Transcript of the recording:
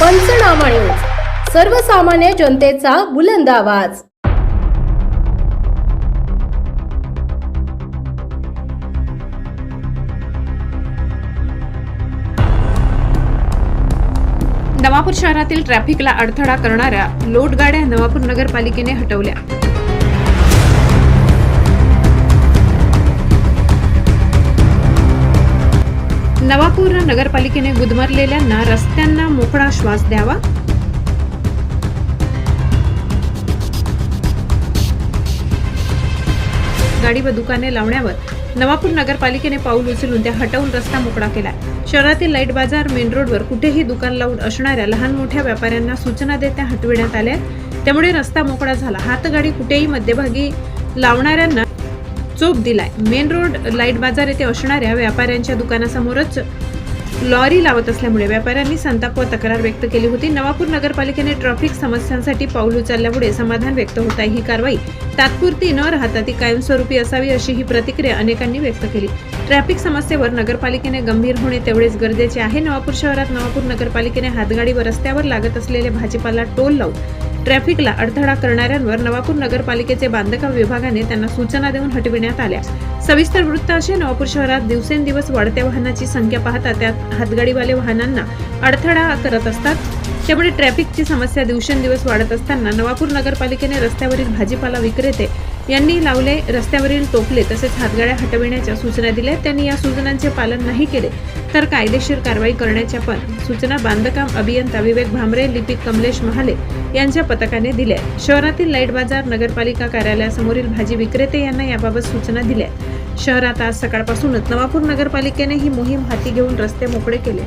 पंचनामा न्यूज. सर्वसामान्य जनतेचा बुलंद आवाज. नवापूर शहरातील ट्रॅफिकला अडथळा करणाऱ्या लोट गाड्या नवापूर नगरपालिकेने हटवल्या. नवापूर नगरपालिकेने गुदमरलेल्यांना रस्त्यांना मोकळा श्वास द्यावा? गाडी व दुकाने लावण्यावर नवापूर नगरपालिकेने पाऊल उचलून त्या हटवून रस्ता मोकळा केला शहरातील लाइट बाजार मेन रोडवर कुठेही दुकान लावून असणाऱ्या लहान मोठ्या व्यापाऱ्यांना सूचना देत त्या हटविण्यात आल्या त्यामुळे रस्ता मोकळा झाला. हातगाडी कुठेही मध्यभागी लावणाऱ्यांना चोप दिलाय. मेन रोड लाइट बाजार येथे असणाऱ्या व्यापाऱ्यांच्या दुकानासमोरच लॉरी लावत असल्यामुळे व्यापाऱ्यांनी संताप व तक्रार व्यक्त केली होती. नवापूर नगरपालिकेने ट्रॅफिक समस्यांसाठी पाऊल उचलल्यामुळे समाधान व्यक्त होत आहे ही कारवाई. तात्पुरती न राहता ती कायमस्वरूपी असावी अशी ही प्रतिक्रिया अनेकांनी व्यक्त केली. ट्रॅफिक समस्येवर नगरपालिकेने गंभीर होणे तेवढेच गरजेचे आहे. नवापूर शहरात नवापूर नगरपालिकेने हातगाडी व रस्त्यावर लागत असलेले भाजीपाला टोल लावून ट्रॅफिकला अडथळा करणाऱ्यांवर नवापूर नगरपालिकेचे बांधकाम विभागाने त्यांना सूचना देऊन हटविण्यात आल्या. सविस्तर वृत्त असे नवापूर शहरात दिवसेंदिवस वाढत्या वाहनाची संख्या पाहता त्यात हातगाडीवाले वाहनांना अडथळा करत असतात. त्यामुळे ट्रॅफिकची समस्या दिवसेंदिवस वाढत असताना नवापूर नगरपालिकेने रस्त्यावरील भाजीपाला विक्रेते यांनी लावले रस्त्यावरील टोपले तसेच हातगाड्या हटविण्याच्या सूचना दिल्या. त्यांनी या सूचनांचे पालन नाही केले. तर कायदेशीर कारवाई करण्याच्या पण सूचना बांधकाम अभियंता विवेक भांबरे लिपिक कमलेश महाले यांच्या पथकाने दिल्या शहरातील लाइट बाजार नगरपालिका कार्यालयासमोरील भाजी विक्रेते यांना याबाबत सूचना दिल्या शहरात आज सकाळपासूनच नवापूर नगरपालिकेने ही मोहीम हाती घेऊन रस्ते मोकळे केले